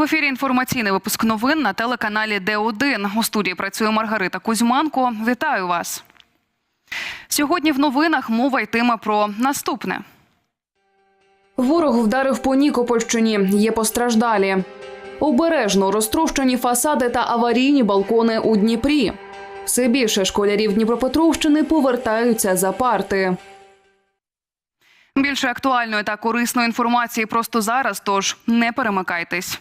В ефірі інформаційний випуск новин на телеканалі Д1. У студії працює Маргарита Кузьманко. Вітаю вас. Сьогодні в новинах мова йтиме про наступне. Ворог вдарив по Нікопольщині. Є постраждалі. Обережно розтрощені фасади та аварійні балкони у Дніпрі. Все більше школярів Дніпропетровщини повертаються за парти. Більше актуальної та корисної інформації просто зараз, тож не перемикайтесь.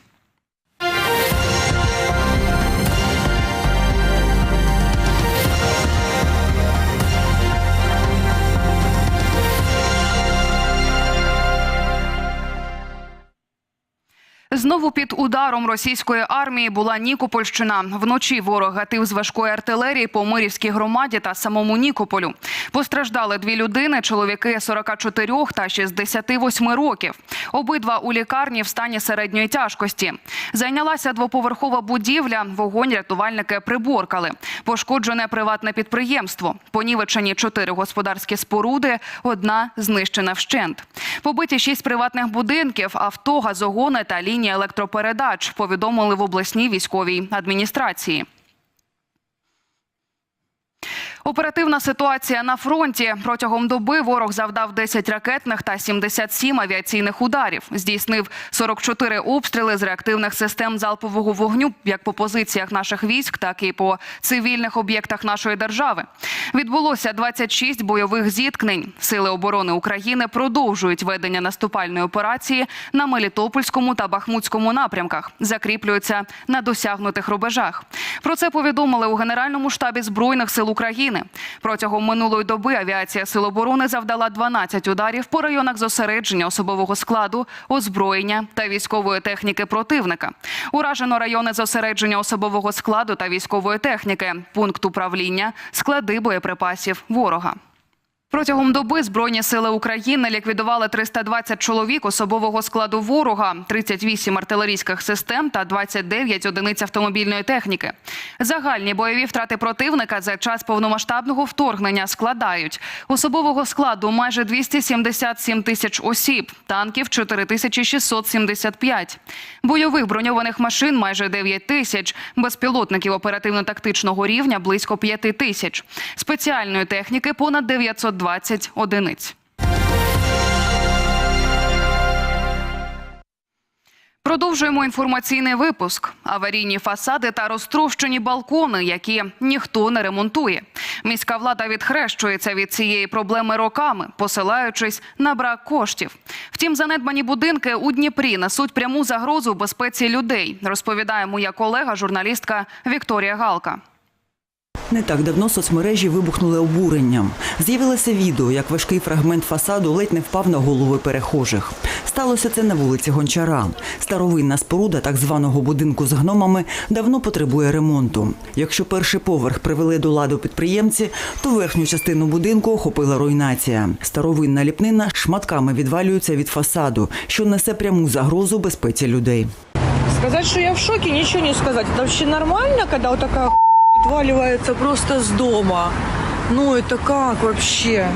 Знову під ударом російської армії була Нікопольщина. Вночі ворог гатив з важкої артилерії по Мирівській громаді та самому Нікополю. Постраждали дві людини: чоловіки 44 та 68 років. Обидва у лікарні в стані середньої тяжкості. Зайнялася двоповерхова будівля. Вогонь рятувальники приборкали. Пошкоджене приватне підприємство. Понівечені чотири господарські споруди. Одна знищена вщент. Побиті шість приватних будинків, авто, газогони та лінії електропередач. Повідомили в обласній військовій адміністрації. Оперативна ситуація на фронті протягом доби ворог завдав 10 ракетних та 77 авіаційних ударів. Здійснив 44 обстріли з реактивних систем залпового вогню, як по позиціях наших військ, так і по цивільних об'єктах нашої держави. Відбулося 26 бойових зіткнень. Сили оборони України продовжують ведення наступальної операції на Мелітопольському та Бахмутському напрямках. Закріплюються на досягнутих рубежах. Про це повідомили у Генеральному штабі збройних сил України. Протягом минулої доби авіація Сил оборони завдала 12 ударів по районах зосередження особового складу, озброєння та військової техніки противника. Уражено райони зосередження особового складу та військової техніки, пункт управління, склади боєприпасів ворога. Протягом доби Збройні сили України ліквідували 320 чоловік особового складу ворога, 38 артилерійських систем та 29 одиниць автомобільної техніки. Загальні бойові втрати противника за час повномасштабного вторгнення складають особового складу майже 277 тисяч осіб, танків 4675, бойових броньованих машин майже 9 тисяч, безпілотників оперативно-тактичного рівня близько 5 тисяч, спеціальної техніки понад 920 одиниць. Продовжуємо інформаційний випуск. Аварійні фасади та розтрощені балкони, які ніхто не ремонтує. Міська влада відхрещується від цієї проблеми роками, посилаючись на брак коштів. Втім, занедбані будинки у Дніпрі несуть пряму загрозу безпеці людей. Розповідає моя колега, журналістка Вікторія Галка. Не так давно соцмережі вибухнули обуренням. З'явилося відео, як важкий фрагмент фасаду ледь не впав на голови перехожих. Сталося це на вулиці Гончара. Старовинна споруда так званого будинку з гномами давно потребує ремонту. Якщо перший поверх привели до ладу підприємці, то верхню частину будинку охопила руйнація. Старовинна ліпнина шматками відвалюється від фасаду, що несе пряму загрозу безпеці людей. Сказать, что я в шоке, ничего не сказать. Это вообще нормально, такая хуйня отваливается просто с дома? Ну это как вообще?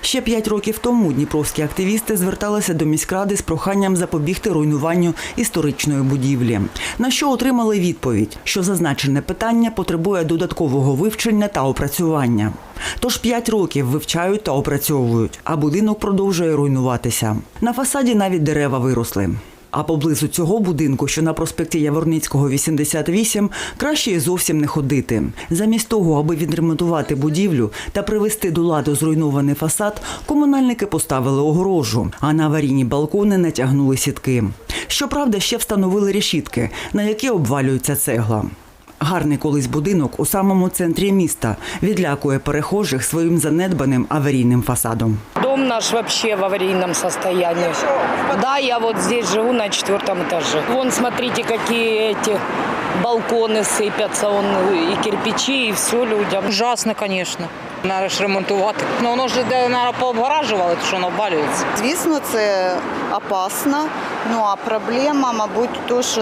Ще п'ять років тому дніпровські активісти зверталися до міськради з проханням запобігти руйнуванню історичної будівлі. На що отримали відповідь, що зазначене питання потребує додаткового вивчення та опрацювання. Тож п'ять років вивчають та опрацьовують, а будинок продовжує руйнуватися. На фасаді навіть дерева виросли. А поблизу цього будинку, що на проспекті Яворницького, 88, краще і зовсім не ходити. Замість того, аби відремонтувати будівлю та привести до ладу зруйнований фасад, комунальники поставили огорожу, а на аварійні балкони натягнули сітки. Щоправда, ще встановили решітки, на які обвалюється цегла. Гарний колись будинок у самому центрі міста відлякує перехожих своїм занедбаним аварійним фасадом. Дом наш вообще в аварийном состоянии. Да, я вот здесь живу на четвертом этаже. Вон, смотрите, какие эти балконы сыпятся, он и кирпичи, и все людям. Ужасно, конечно. Надо ж ремонтувати. Ну воно ж де наверное, пообгоражували, то що воно обвалюється. Звісно, це опасно. Ну а проблема, мабуть, то, що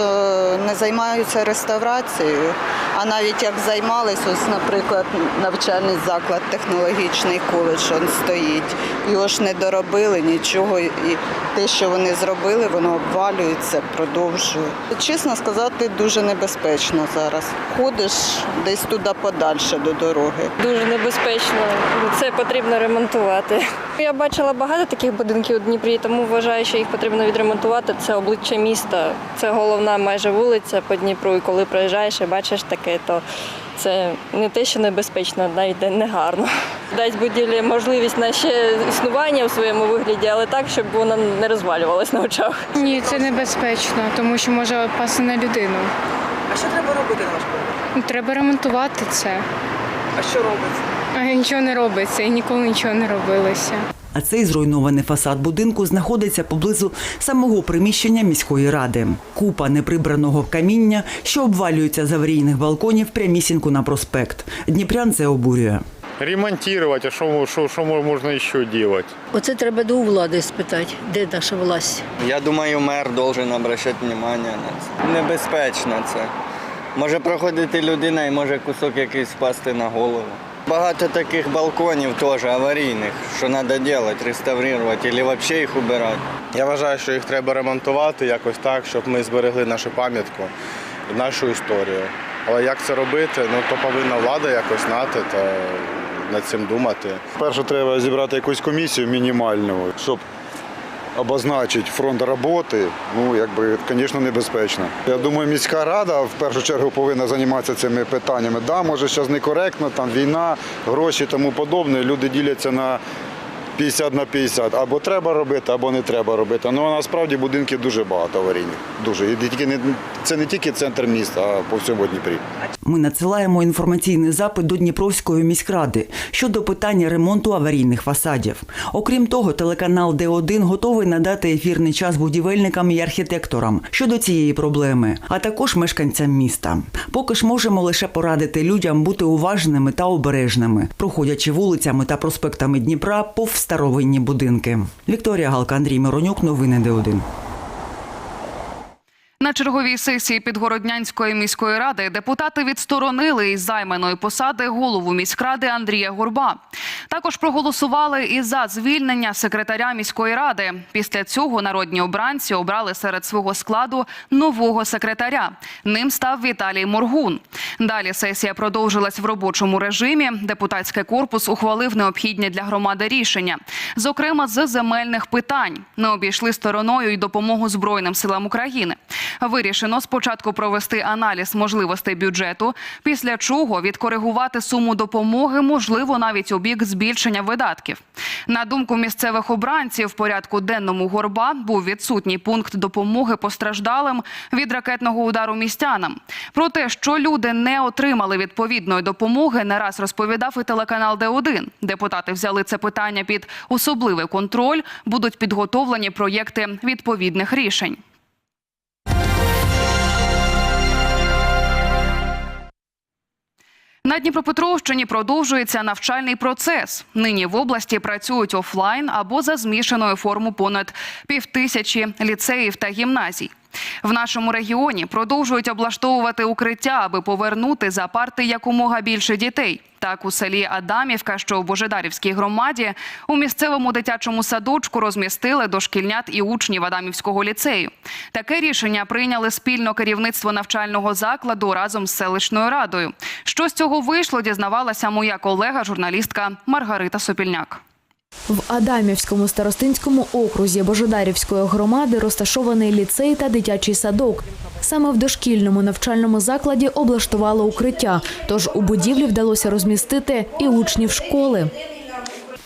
не займаються реставрацією. А навіть як займались, ось, наприклад, навчальний заклад, технологічний коледж він стоїть. Його ж не доробили нічого, і те, що вони зробили, воно обвалюється, продовжує. Чесно сказати, дуже небезпечно зараз. Ходиш десь туди подальше до дороги. Дуже небезпечно. Це потрібно ремонтувати. Я бачила багато таких будинків у Дніпрі, тому вважаю, що їх потрібно відремонтувати. Це обличчя міста, це головна майже вулиця по Дніпру. І коли проїжджаєш і бачиш таке, то це не те, що небезпечно, навіть не гарно. Дасть будівлі можливість на ще існування в своєму вигляді, але так, щоб вона не розвалювалась на очах. Ні, це небезпечно, тому що може пасти на людину. А що треба робити на ваш погляд? Ну, Треба ремонтувати це. А що робиться? А нічого не робиться і ніколи нічого не робилося. А цей зруйнований фасад будинку знаходиться поблизу самого приміщення міської ради. Купа неприбраного каміння, що обвалюється з аварійних балконів прямісінько на проспект. Дніпрян це обурює. Ремонтировать, а що, що, що можна ще делать? Оце треба до влади спитати, де наша власть. Я думаю, мер должен обращати внимание на це. Небезпечно це. Може проходити людина і може кусок якийсь впасти на голову. Багато таких балконів теж аварійних, що треба робити, реставрувати або взагалі їх убирати. Я вважаю, що їх треба ремонтувати якось так, щоб ми зберегли нашу пам'ятку, нашу історію. Але як це робити, ну то повинна влада якось знати та над цим думати. Перше треба зібрати якусь комісію мінімальну, щоб обозначити фронт роботи. Ну, якби, звісно, небезпечно. Я думаю, міська рада в першу чергу повинна займатися цими питаннями. Да, може, зараз некоректно, там війна, гроші тому подобне. Люди діляться на 50 на 50. Або треба робити, або не треба робити. Ну, а насправді будинків дуже багато аварійних. Дуже. І тільки не, це не тільки центр міста, а по всьому Дніпрі. Ми надсилаємо інформаційний запит до Дніпровської міськради щодо питання ремонту аварійних фасадів. Окрім того, телеканал Д1 готовий надати ефірний час будівельникам і архітекторам щодо цієї проблеми, а також мешканцям міста. Поки ж можемо лише порадити людям бути уважними та обережними, проходячи вулицями та проспектами Дніпра повз старовинні будинки. Вікторія Галка, Андрій Миронюк, новини Д1. На черговій сесії Підгороднянської міської ради депутати відсторонили із займаної посади голову міськради Андрія Горба. Також проголосували і за звільнення секретаря міської ради. Після цього народні обранці обрали серед свого складу нового секретаря. Ним став Віталій Моргун. Далі сесія продовжилась в робочому режимі. Депутатський корпус ухвалив необхідні для громади рішення, зокрема з земельних питань. Не обійшли стороною й допомогу Збройним силам України. Вирішено спочатку провести аналіз можливостей бюджету, після чого відкоригувати суму допомоги, можливо, навіть у бік збільшення видатків. На думку місцевих обранців, в порядку денному горба був відсутній пункт допомоги постраждалим від ракетного удару містянам. Про те, що люди не отримали відповідної допомоги, не раз розповідав і телеканал Д1. Депутати взяли це питання під особливий контроль. Будуть підготовлені проєкти відповідних рішень. На Дніпропетровщині продовжується навчальний процес. Нині в області працюють офлайн або за змішаною форму понад півтисячі ліцеїв та гімназій. В нашому регіоні продовжують облаштовувати укриття, аби повернути за парти якомога більше дітей. Так, у селі Адамівка, що в Божедарівській громаді, у місцевому дитячому садочку розмістили дошкільнят і учнів Адамівського ліцею. Таке рішення прийняли спільно керівництво навчального закладу разом з селищною радою. Що з цього вийшло, дізнавалася моя колега, журналістка Маргарита Сопільняк. В Адамівському старостинському окрузі Божедарівської громади розташований ліцей та дитячий садок. Саме в дошкільному навчальному закладі облаштували укриття, тож у будівлі вдалося розмістити і учнів школи.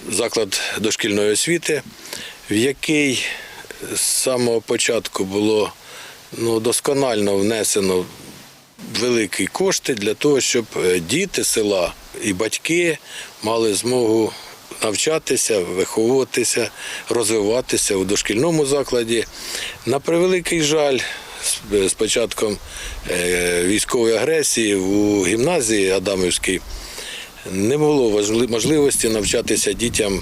заклад дошкільної освіти, в який з самого початку було ну, досконально внесено великі кошти для того, щоб е, діти села і батьки мали змогу навчатися, виховуватися, розвиватися у дошкільному закладі. На превеликий жаль, з- початком е, військової агресії у гімназії Адамівській не було можливості навчатися дітям е,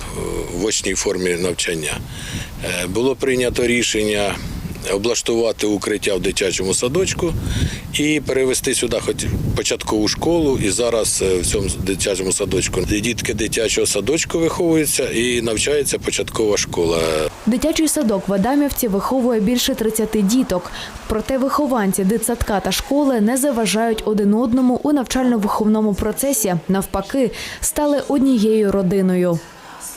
в очній формі навчання. Е, Було прийнято рішення облаштувати укриття в дитячому садочку і перевести сюди хоч початкову школу. І зараз е, в цьому дитячому садочку дітки дитячого садочку виховуються і навчається початкова школа. Дитячий садок в Адамівці виховує більше 30 діток. Проте вихованці дитсадка та школи не заважають один одному у навчально-виховному процесі. Навпаки, стали однією родиною.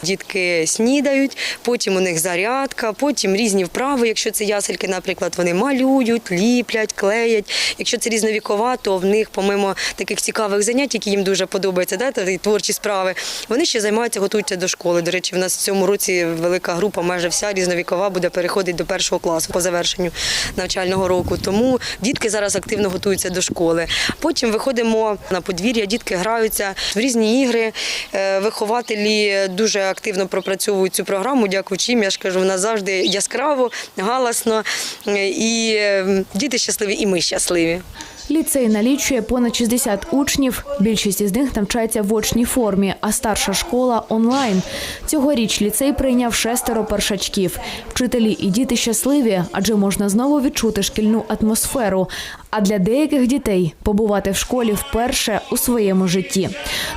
Дітки снідають, потім у них зарядка, потім різні вправи. Якщо це ясельки, наприклад, вони малюють, ліплять, клеять. Якщо це різновікова, то в них, помимо таких цікавих занять, які їм дуже подобаються, да, та творчі справи, вони ще займаються, готуються до школи. До речі, в нас в цьому році велика група, майже вся різновікова, буде переходити до першого класу по завершенню навчального року. Тому дітки зараз активно готуються до школи. Потім виходимо на подвір'я, дітки граються в різні ігри. Е, Вихователі дуже активно пропрацьовують цю програму. Дякуючи їм, я ж кажу, вона завжди яскраво, галасно. Е, І е, діти щасливі, і ми щасливі. Ліцей налічує понад 60 учнів. Більшість із них навчається в очній формі, а старша школа онлайн. Цьогоріч ліцей прийняв шестеро першачків. Вчителі і діти щасливі, адже можна знову відчути шкільну атмосферу. А для деяких дітей побувати в школі вперше у своєму житті.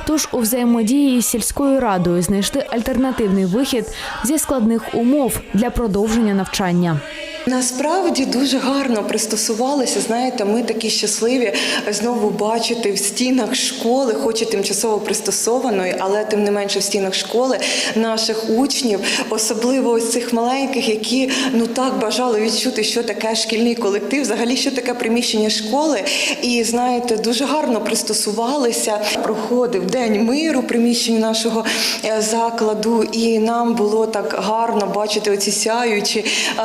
Тож у взаємодії з сільською радою знайшли альтернативний вихід зі складних умов для продовження навчання. Насправді дуже гарно пристосувалися. Знаєте, ми такі щасливі знову бачити в стінах школи, хоч і тимчасово пристосованої, але тим не менше в стінах школи наших учнів, особливо ось цих маленьких, які ну так бажали відчути, що таке шкільний колектив, взагалі що таке приміщення школи. І знаєте, дуже гарно пристосувалися. Проходив день миру в приміщенні нашого е, закладу, і нам було так гарно бачити оці сяючі е,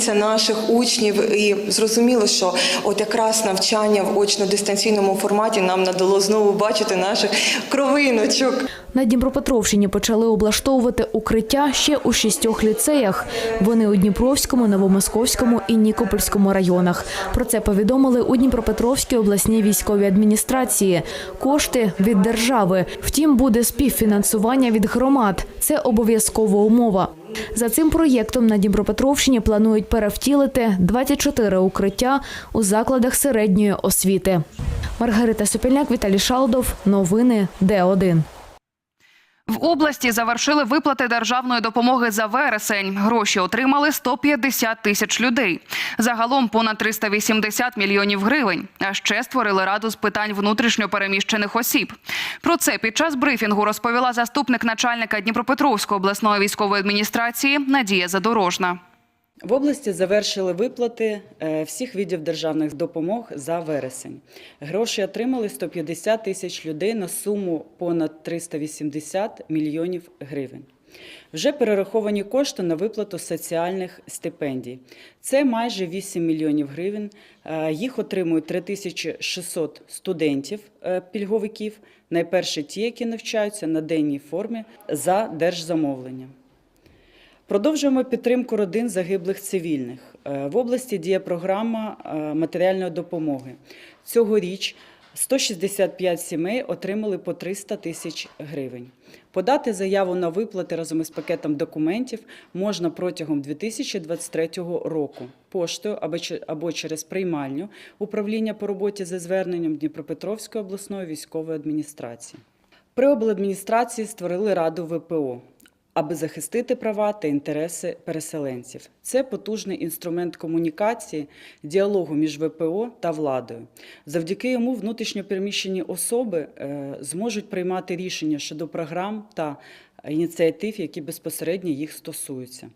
лиця наших учнів. І зрозуміло, що от якраз навчання в очно-дистанційному форматі нам надало знову бачити наших кровиночок. На Дніпропетровщині почали облаштовувати укриття ще у шістьох ліцеях. Вони у Дніпровському, Новомосковському і Нікопольському районах. Про це повідомили у Дніпропетровській обласній військовій адміністрації. Кошти від держави. Втім, буде співфінансування від громад. Це обов'язкова умова. За цим проєктом на Дніпропетровщині планують перевтілити 24 укриття у закладах середньої освіти. Маргарита Сопільняк, Віталій Шалдов. Новини Д1. В області завершили виплати державної допомоги за вересень. Гроші отримали 150 тисяч людей. Загалом понад 380 мільйонів гривень. А ще створили раду з питань внутрішньо переміщених осіб. Про це під час брифінгу розповіла заступник начальника Дніпропетровської обласної військової адміністрації Надія Задорожна. В області завершили виплати е, всіх видів державних допомог за вересень. Гроші отримали 150 тисяч людей на суму понад 380 мільйонів гривень. Вже перераховані кошти на виплату соціальних стипендій. Це майже 8 мільйонів гривень. Е, Їх отримують 3600 студентів е, найперше ті, які навчаються на денній формі за держзамовленням. Продовжуємо підтримку родин загиблих цивільних. Е, В області діє програма е, матеріальної допомоги. Цьогоріч 165 сімей отримали по 300 тисяч гривень. Подати заяву на виплати разом із пакетом документів можна протягом 2023 року поштою або через приймальню управління по роботі за зверненням Дніпропетровської обласної військової адміністрації. При обладміністрації створили раду ВПО аби захистити права та інтереси переселенців. Це потужний інструмент комунікації, діалогу між ВПО та владою. Завдяки йому внутрішньопереміщені особи е, зможуть приймати рішення щодо програм та ініціатив, які безпосередньо їх стосуються.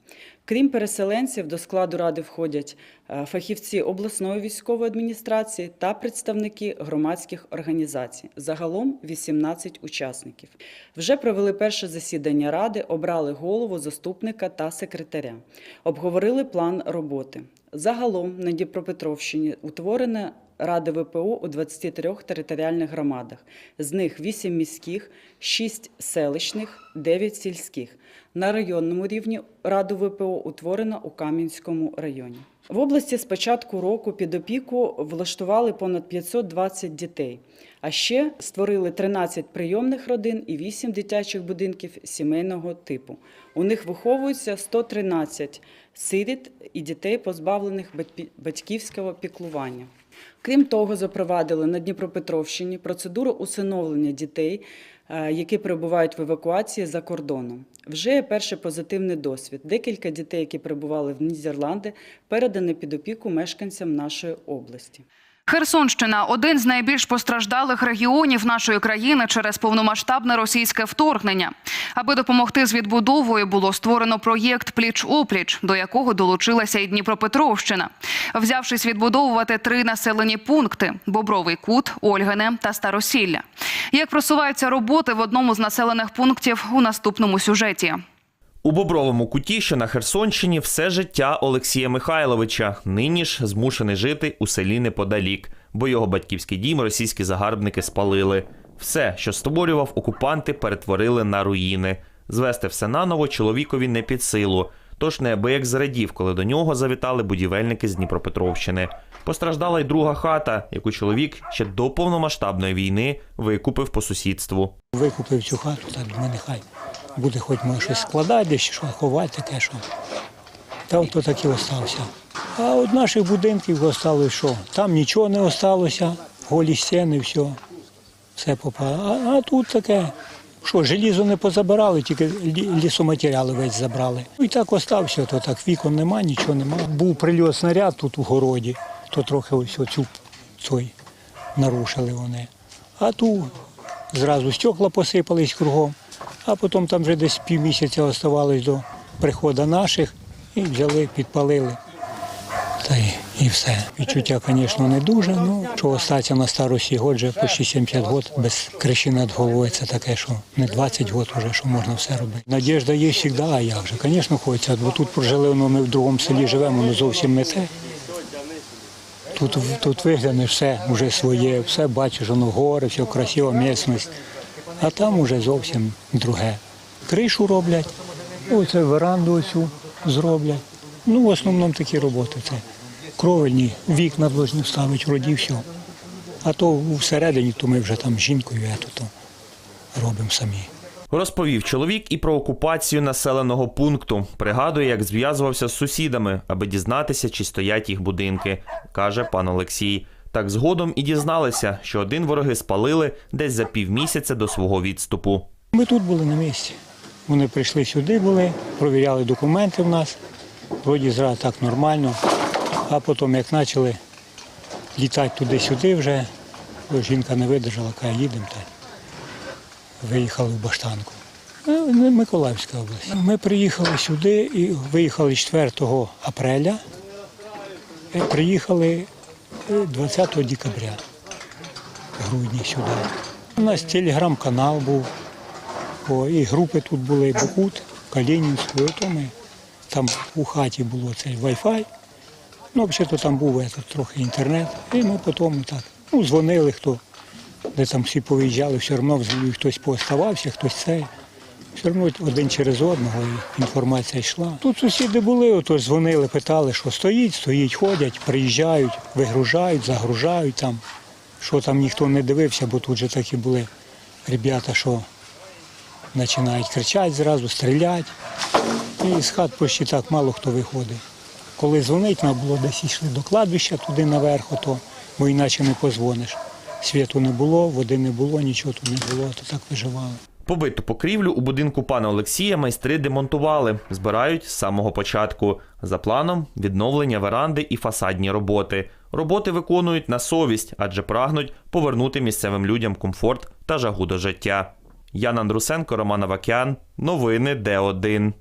Крім переселенців, до складу ради входять е, фахівці обласної військової адміністрації та представники громадських організацій. Загалом 18 учасників. Вже провели перше засідання ради, обрали голову, заступника та секретаря. Обговорили план роботи. Загалом на Дніпропетровщині утворена Ради ВПО у 23 територіальних громадах. З них 8 міських, 6 селищних, 9 сільських. На районному рівні Раду ВПО утворено у Кам'янському районі. В області з початку року під опіку влаштували понад 520 дітей, а ще створили 13 прийомних родин і 8 дитячих будинків сімейного типу. У них виховуються 113 сиріт і дітей, позбавлених батьківського піклування. Крім того, запровадили на Дніпропетровщині процедуру усиновлення дітей, е, які перебувають в евакуації за кордоном. Вже є перший позитивний досвід. Декілька дітей, які перебували в Нідерланди, передані під опіку мешканцям нашої області. Херсонщина один з найбільш постраждалих регіонів нашої країни через повномасштабне російське вторгнення. Аби допомогти з відбудовою, було створено проєкт Пліч опліч, до якого долучилася і Дніпропетровщина, взявшись відбудовувати три населені пункти: Бобровий Кут, Ольгине та Старосілля. Як просуваються роботи в одному з населених пунктів у наступному сюжеті. У Бобровому куті, що на Херсонщині, все життя Олексія Михайловича. Нині ж змушений жити у селі неподалік, бо його батьківський дім російські загарбники спалили. Все, що створював окупанти, перетворили на руїни. Звести все наново чоловікові не під силу. Тож неабияк зрадів, коли до нього завітали будівельники з Дніпропетровщини. Постраждала й друга хата, яку чоловік ще до повномасштабної війни викупив по сусідству. Викупив цю хату, так думаю, нехай буде хоч може щось складати, десь що ховати, таке що. Та ото так і остався. А от наших будинків осталось що? Там нічого не осталося, голі стіни, все. Все попало. А, а тут таке. Що, желізо не позабирали, тільки лісоматеріали весь забрали. Ну і так остався, то так вікон нема, нічого нема. Був прильот снаряд тут у городі, то трохи ось оцю цей нарушили вони. А тут зразу стекла посипались кругом, а потім там вже десь півмісяця оставалось до приходу наших і взяли, підпалили. Та й, і все. Відчуття, звісно, не дуже. Ну що остатися на старості год, вже почти 70 років без криші над головою, це таке, що не 20 років вже, що можна все робити. Надіжда є завжди, а як же? Звісно, хочеться. Бо тут прожили, ну, ми в другому селі живемо, ну зовсім не те. Тут, тут виглянеш все вже своє, все бачиш, воно гори, все красива місцевість. А там уже зовсім друге. Кришу роблять, оце веранду оцю зроблять. Ну, в основному такі роботи. Це кровельні, вікна повинні вставити, вроді все. А то всередині, то ми вже там жінкою ето, то робимо самі. Розповів чоловік і про окупацію населеного пункту. Пригадує, як зв'язувався з сусідами, аби дізнатися, чи стоять їх будинки, каже пан Олексій. Так згодом і дізналися, що один вороги спалили десь за півмісяця до свого відступу. Ми тут були на місці. Вони прийшли сюди, були, провіряли документи в нас. Вроді зразу так нормально. А потім, як почали літати туди-сюди вже, жінка не видержала, каже, їдемо та виїхали в Баштанку. Ну, Миколаївська область. Ми приїхали сюди і виїхали 4 апреля. Приїхали е, 20 декабря, грудні сюди. У нас телеграм-канал був. І групи тут були Букут, Калінінську, то ми там у хаті було цей Wi-Fi. Ну, взагалі там був этот, трохи інтернет. І ми потім так, ну, дзвонили, хто, де там всі повиїжджали, все одно хтось пооставався, хтось цей. Все одно один через одного інформація йшла. Тут сусіди були, отож дзвонили, питали, що стоїть, стоїть, ходять, приїжджають, вигружають, загружають там. Що там ніхто не дивився, бо тут же такі були ребята, що починають кричати зразу, стріляти. І з хат почти так мало хто виходить. Коли дзвонить, треба було десь йшли до кладбища туди наверх, то, бо іначе не позвониш. Світу не було, води не було, нічого тут не було, то так виживали. Побиту покрівлю у будинку пана Олексія майстри демонтували, збирають з самого початку. За планом відновлення веранди і фасадні роботи. Роботи виконують на совість, адже прагнуть повернути місцевим людям комфорт та жагу до життя. Ян Андрусенко, Роман Авакян. Новини Д1.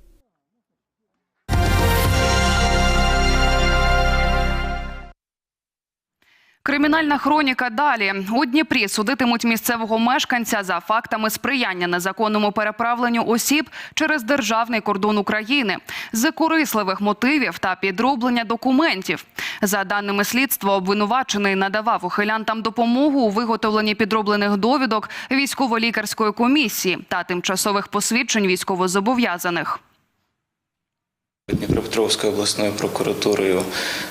Кримінальна хроніка далі у Дніпрі судитимуть місцевого мешканця за фактами сприяння незаконному переправленню осіб через державний кордон України з корисливих мотивів та підроблення документів. За даними слідства, обвинувачений надавав ухилянтам допомогу у виготовленні підроблених довідок військово-лікарської комісії та тимчасових посвідчень військовозобов'язаних. Дніпропетровською обласною прокуратурою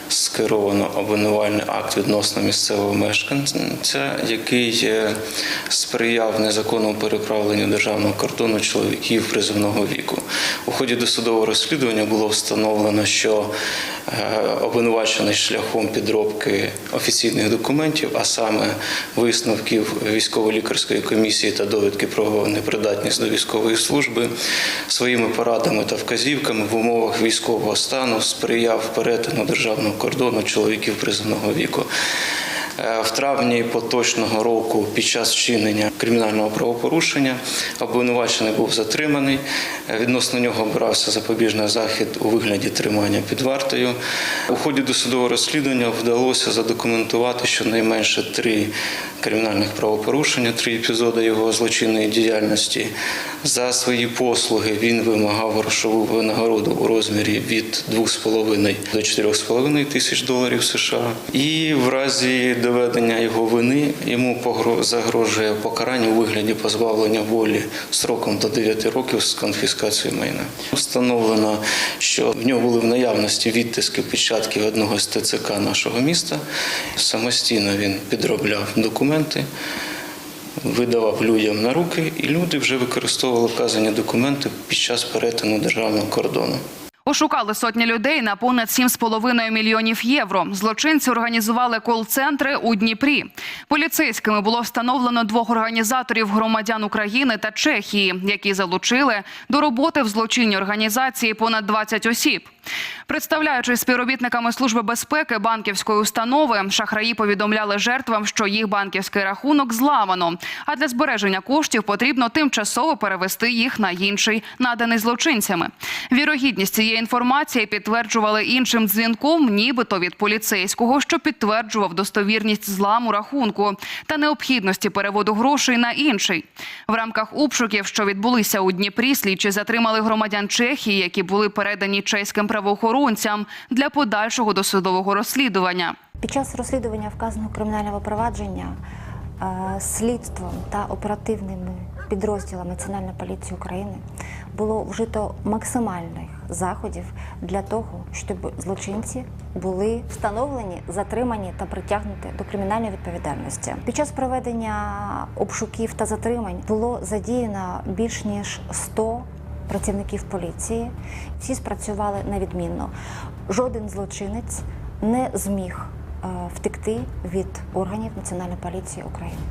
скеровано обвинувальний акт відносно місцевого мешканця, який е, сприяв незаконному переправленню державного кордону чоловіків призовного віку. У ході досудового розслідування було встановлено, що е, обвинувачений шляхом підробки офіційних документів, а саме висновків військово-лікарської комісії та довідки про непридатність до військової служби, своїми порадами та вказівками в умовах військового стану сприяв перетину державного кордону чоловіків призовного віку. Е, В травні поточного року під час вчинення кримінального правопорушення обвинувачений був затриманий. Е, Відносно нього обирався запобіжний захід у вигляді тримання під вартою. У ході досудового розслідування вдалося задокументувати щонайменше три кримінальних правопорушення, три епізоди його злочинної діяльності. За свої послуги він вимагав грошову винагороду у розмірі від 2,5 до 4,5 тисяч доларів США. І в разі доведення його вини йому загрожує покарання у вигляді позбавлення волі строком до 9 років з конфіскацією майна. Встановлено, що в нього були в наявності відтиски печатків одного з ТЦК нашого міста. Самостійно він підробляв документи видавав людям на руки, і люди вже використовували вказані документи під час перетину державного кордону. Ошукали сотні людей на понад 7,5 мільйонів євро. Злочинці організували кол-центри у Дніпрі. Поліцейськими було встановлено двох організаторів громадян України та Чехії, які залучили до роботи в злочинній організації понад 20 осіб. Представляючись співробітниками служби безпеки банківської установи, шахраї повідомляли жертвам, що їх банківський рахунок зламано. А для збереження коштів потрібно тимчасово перевести їх на інший, наданий злочинцями. Вірогідність цієї інформації підтверджували іншим дзвінком, нібито від поліцейського, що підтверджував достовірність зламу рахунку та необхідності переводу грошей на інший. В рамках обшуків, що відбулися у Дніпрі, слідчі затримали громадян Чехії, які були передані чеським правоохоронцям для подальшого досудового розслідування. Під час розслідування вказаного кримінального провадження е, слідством та оперативними підрозділами Національної поліції України було вжито максимальних заходів для того, щоб злочинці були встановлені, затримані та притягнуті до кримінальної відповідальності. Під час проведення обшуків та затримань було задіяно більш ніж 100 працівників поліції. Всі спрацювали невідмінно. Жоден злочинець не зміг е, втекти від органів Національної поліції України.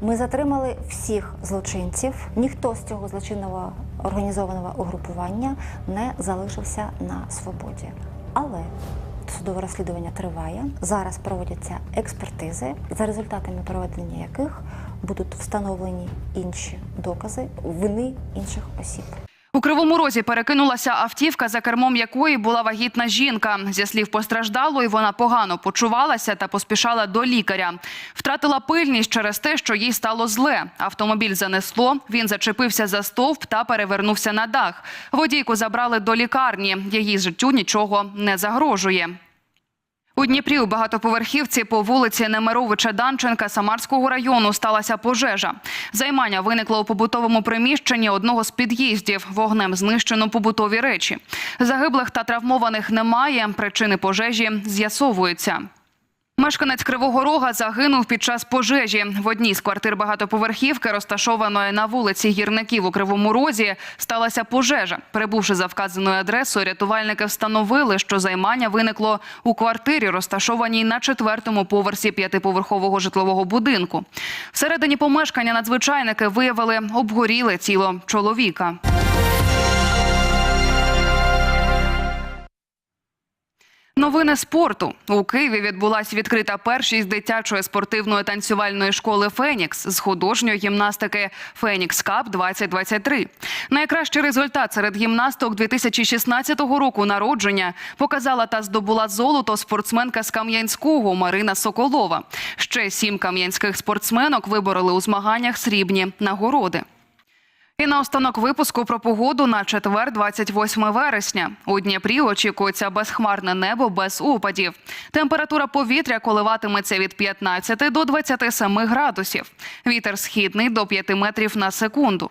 Ми затримали всіх злочинців. Ніхто з цього злочинного організованого угрупування не залишився на свободі. Але судове розслідування триває. Зараз проводяться експертизи, за результатами проведення яких будуть встановлені інші докази вини інших осіб. У кривому розі перекинулася автівка, за кермом якої була вагітна жінка. Зі слів постраждалої, вона погано почувалася та поспішала до лікаря. Втратила пильність через те, що їй стало зле. Автомобіль занесло. Він зачепився за стовп та перевернувся на дах. Водійку забрали до лікарні. Її життю нічого не загрожує. У Дніпрі у багатоповерхівці по вулиці Немировича Данченка Самарського району сталася пожежа. Займання виникло у побутовому приміщенні одного з під'їздів. Вогнем знищено побутові речі. Загиблих та травмованих немає. Причини пожежі з'ясовуються. Мешканець Кривого Рога загинув під час пожежі. В одній з квартир багатоповерхівки, розташованої на вулиці Гірників у Кривому Розі, сталася пожежа. Прибувши за вказаною адресою, рятувальники встановили, що займання виникло у квартирі, розташованій на четвертому поверсі п'ятиповерхового житлового будинку. Всередині помешкання надзвичайники виявили обгоріле тіло чоловіка. Новини спорту у Києві відбулася відкрита першість дитячої спортивної танцювальної школи Фенікс з художньої гімнастики Фенікс Кап 2023 Найкращий результат серед гімнасток 2016 року народження показала та здобула золото спортсменка з Кам'янського Марина Соколова. Ще сім кам'янських спортсменок вибороли у змаганнях срібні нагороди. І наостанок випуску про погоду на четвер, 28 вересня. У Дніпрі очікується безхмарне небо без опадів. Температура повітря коливатиметься від 15 до 27 градусів. Вітер східний до 5 метрів на секунду.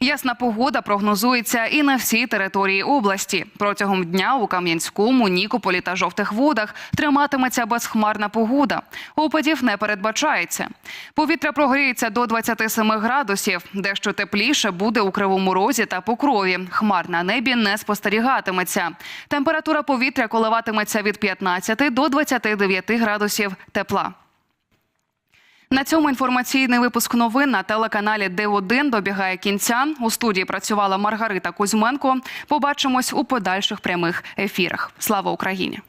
Ясна погода прогнозується і на всій території області. Протягом дня у Кам'янському, Нікополі та жовтих водах триматиметься безхмарна погода. Опадів не передбачається. Повітря прогріється до 27 градусів. Дещо тепліше буде у Кривому Розі та Покрові. Хмар на небі не спостерігатиметься. Температура повітря коливатиметься від 15 до 29 градусів тепла. На цьому інформаційний випуск новин на телеканалі Д1 добігає кінця. У студії працювала Маргарита Кузьменко. Побачимось у подальших прямих ефірах. Слава Україні!